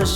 నా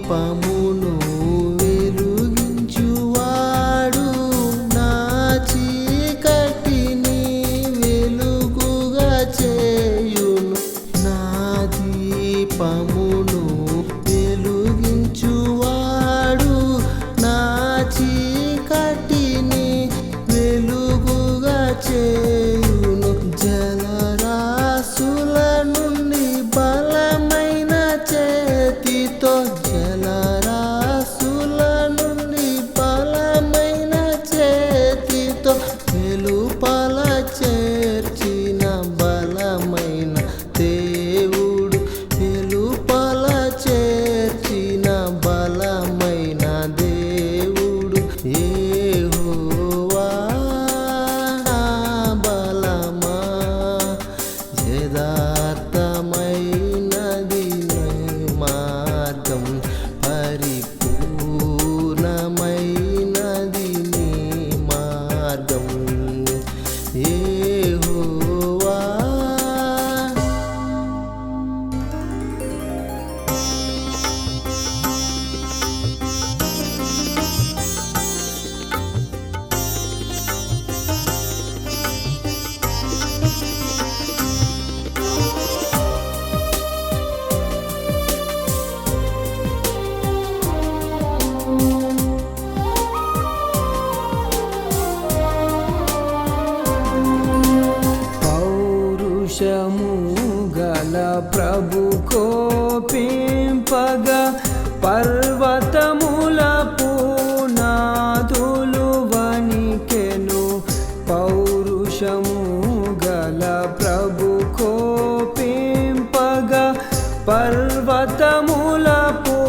దీపమును వెలుగించువాడు. నా చీకటిని వెలుగుగా చేయును. నా దీపమును వెలుగించువాడు. నా చీకటిని వెలుగుగా చేయును. జలరాసుల నుండి బలమైన చేతితో పర్వతముల పూనాదులు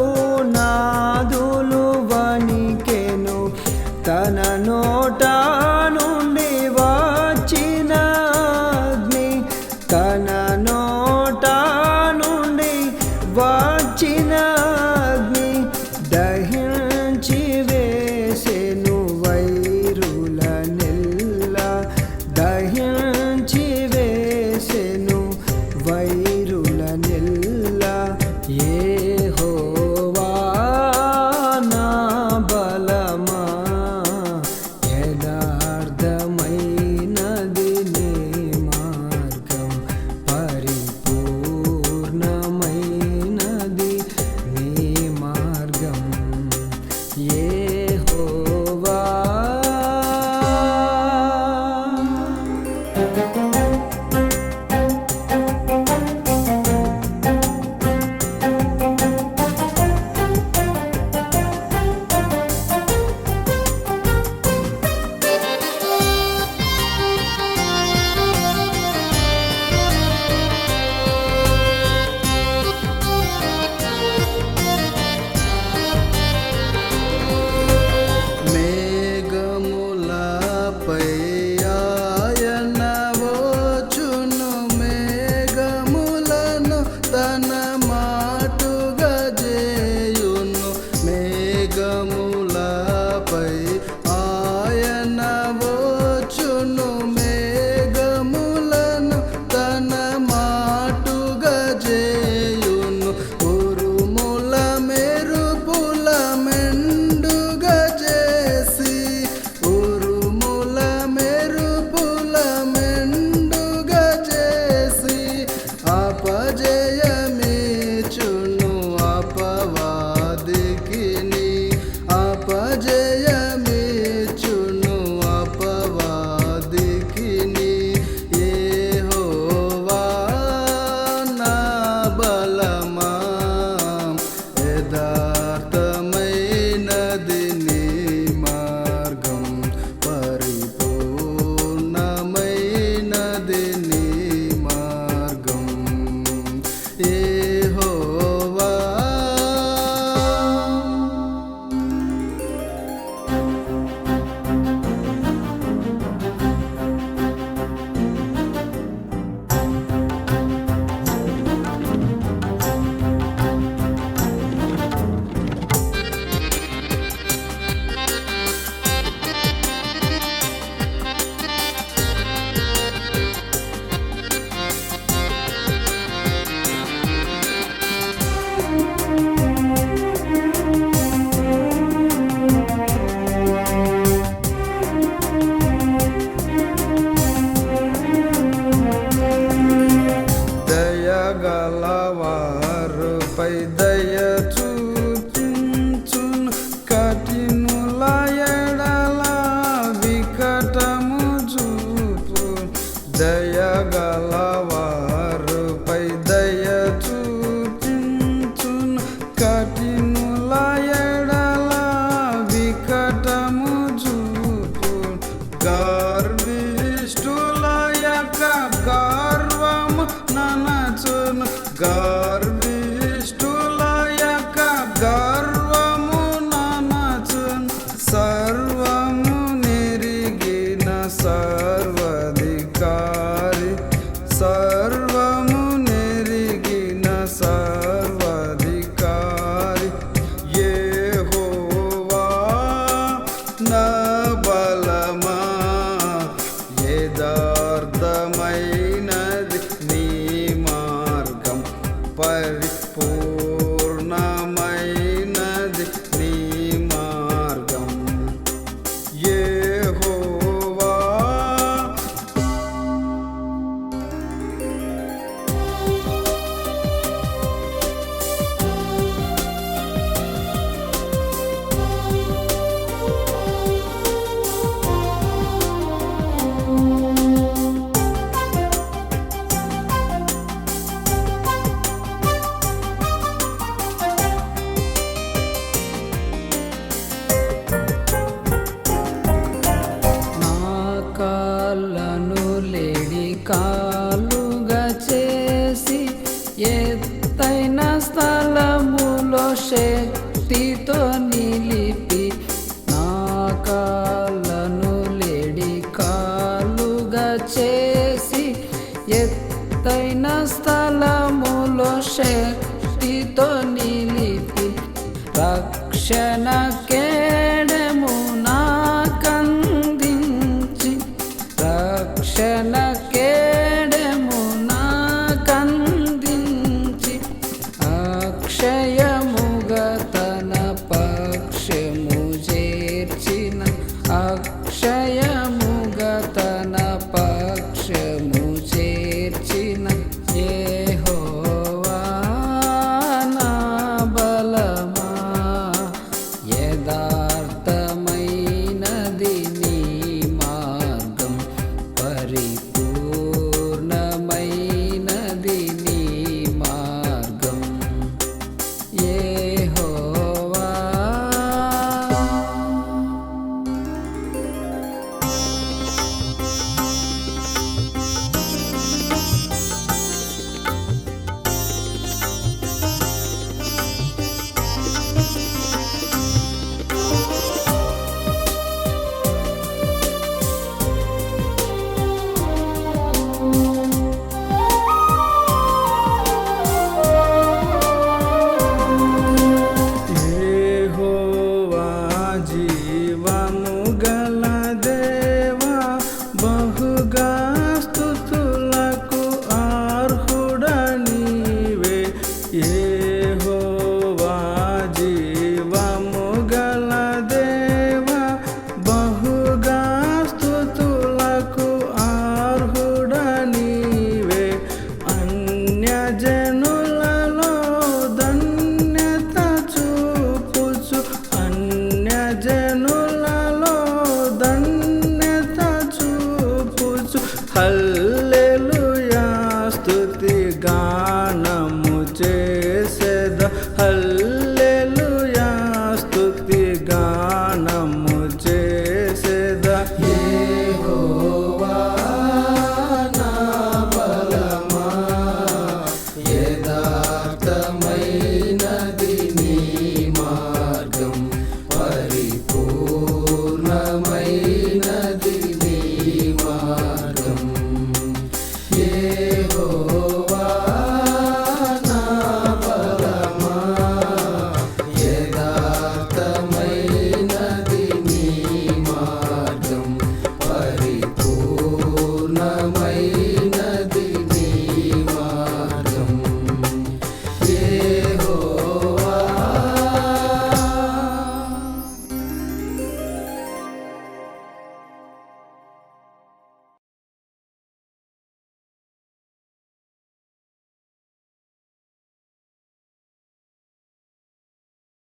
ಜಯಗಲ వల్లను లేడి కా